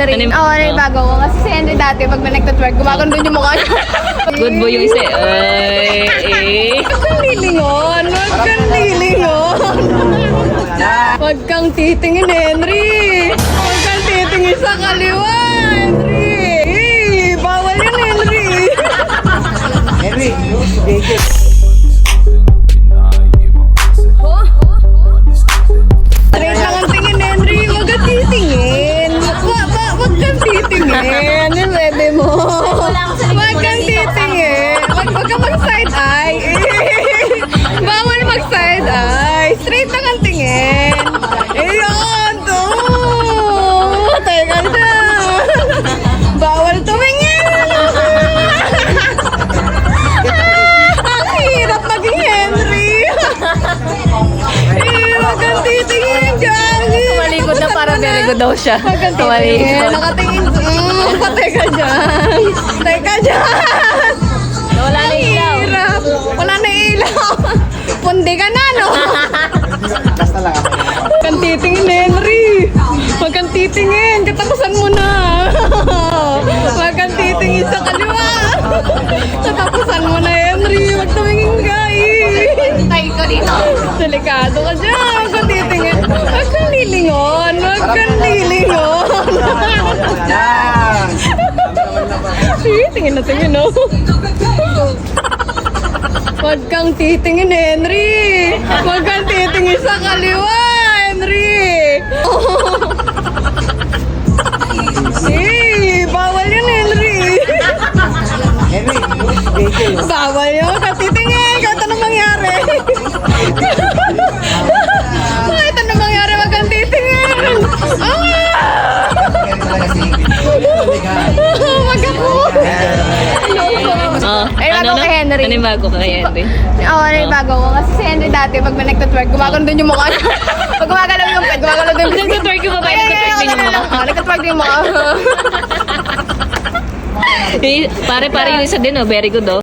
na rin. Ano yung- ano yung bago ko. Kasi si Henry dati, pag may nagtatwerk, gumagano din yung mukha niya. Good boy yung isa. Ay, eh. Huwag kang lilingon. Huwag kang lilingon. Huwag kang titingin, Henry. Huwag kang titingin sa kaliwa, Henry. Mag-side eye. Bawal mag-side eye. Straight lang ang tingin. Ayun, to. Teka dyan. Bawal tumingin. Ang hirap maging Henry. Eh, Huwag kang titingin dyan. Tumalikod na para very good daw siya. Huwag kang titingin. Nakatingin. Mm, pateka dyan. Teka dyan. Na, lang ako. Huwag kang titingin, Henry. Huwag kang titingin. Katapusan mo na. Huwag kang titingin sa kaliwa. Katapusan mo na, Henry. Huwag tumingin ka, eh. Tay ko dito. Delikado ka dyan. Huwag kang titingin. Huwag kang lilingon. Huwag kang lilingon. Tingin na tingin, no? Huwag kang titingin, Henry! Huwag kang titingin sa kaliwa, Henry! Bago kay Henry. Ano yung bago kay Henry? Oo, ano yung bago ko. Kasi si Henry dati, pag may nagtatwerk, gumagano din yung mukha niya. pag gumagalaw yung pet, gumagalaw din yung Nagtatwerk yung babae, nagtatwerk din yung mukha. Nagtatwerk din yung mukha. Eh, Pare-pare yung isa din, oh. Very good, oh.